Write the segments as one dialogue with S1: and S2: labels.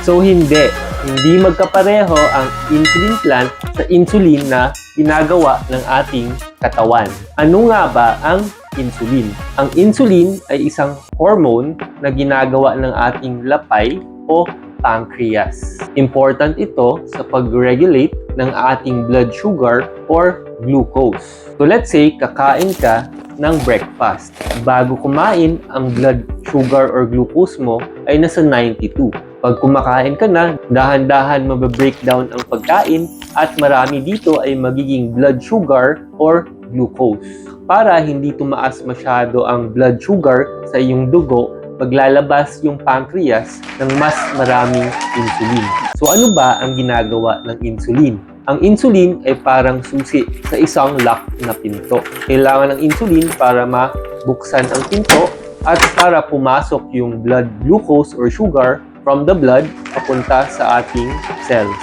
S1: So hindi, hindi magkapareho ang insulin plant sa insulin na ginagawa ng ating katawan. Ano nga ba ang insulin? Ang insulin ay isang hormone na ginagawa ng ating lapay o pancreas. Important ito sa pag-regulate ng ating blood sugar or glucose. So let's say kakain ka ng breakfast. Bago kumain, ang blood sugar or glucose mo ay nasa 92. Pag kumakain ka na, dahan-dahan mababreakdown ang pagkain at marami dito ay magiging blood sugar or glucose. Para hindi tumaas masyado ang blood sugar sa iyong dugo, paglalabas yung pancreas ng mas maraming insulin. So ano ba ang ginagawa ng insulin? Ang insulin ay parang susi sa isang lock na pinto. Kailangan ng insulin para mabuksan ang pinto at para pumasok yung blood glucose or sugar from the blood papunta sa ating cells.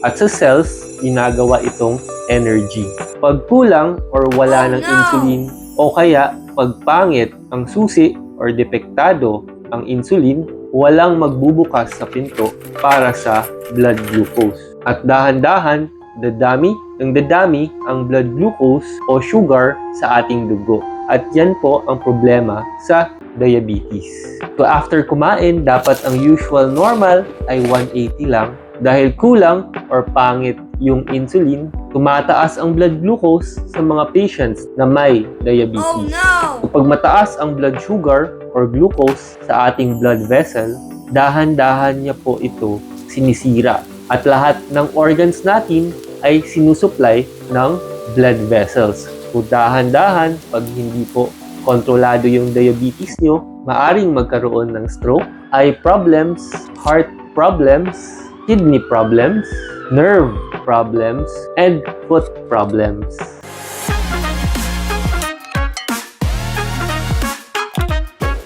S1: At sa cells, ginagawa itong energy. Pag kulang or wala
S2: Oh,
S1: ng
S2: no!
S1: insulin o kaya pag pangit ang susi or depektado ang insulin, walang magbubukas sa pinto para sa blood glucose. At dahan-dahan, dadami ng dadami ang blood glucose o sugar sa ating dugo. At yan po ang problema sa diabetes. So after kumain, dapat ang usual normal ay 180 lang. Dahil kulang or pangit yung insulin, tumataas ang blood glucose sa mga patients na may diabetes.
S2: Oh no!
S1: Kapag mataas ang blood sugar or glucose sa ating blood vessel, dahan-dahan niya po ito sinisira. At lahat ng organs natin ay sinusupply ng blood vessels. So dahan-dahan, pag hindi po kontrolado yung diabetes nyo, maaring magkaroon ng stroke, eye problems, heart problems, kidney problems, nerve problems, and foot problems.